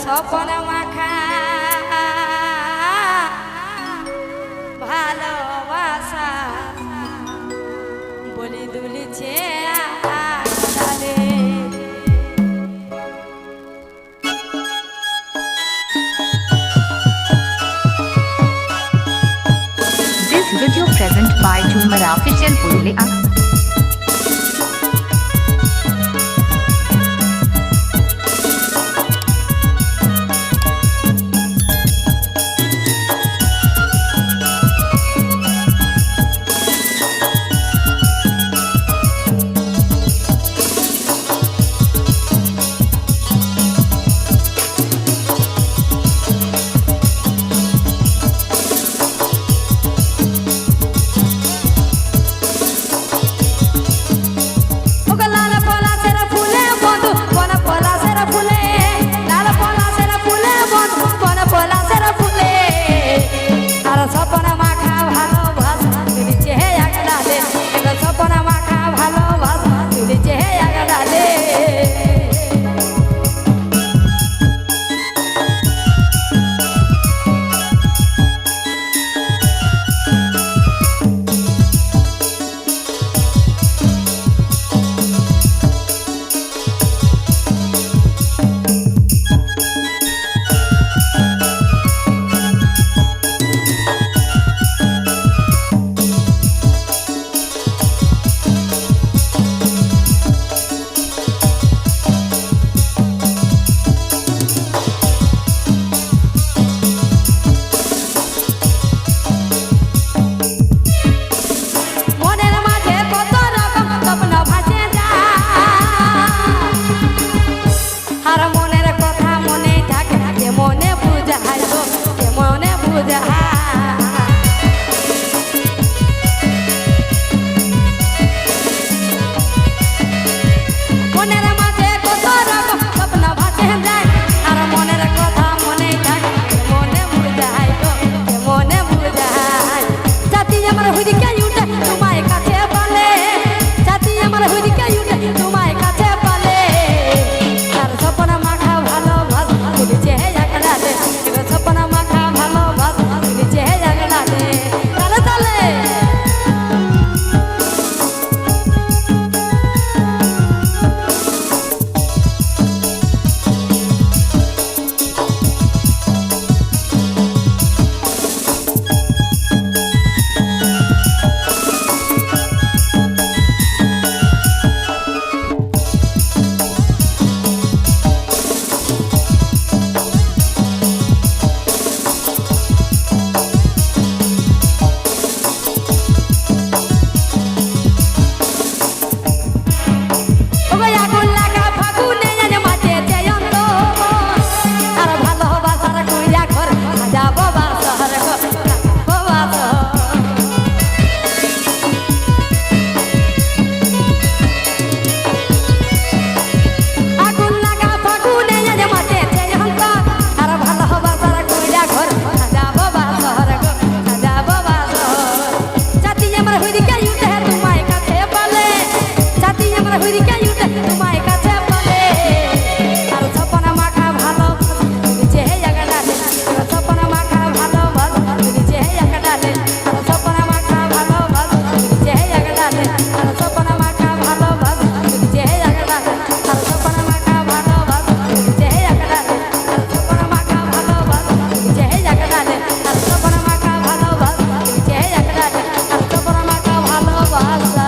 স্বপন মাখা ভালোবাসা বলি দুলিছে This video present by Jhumar Official Pulilea. with their eyes. la la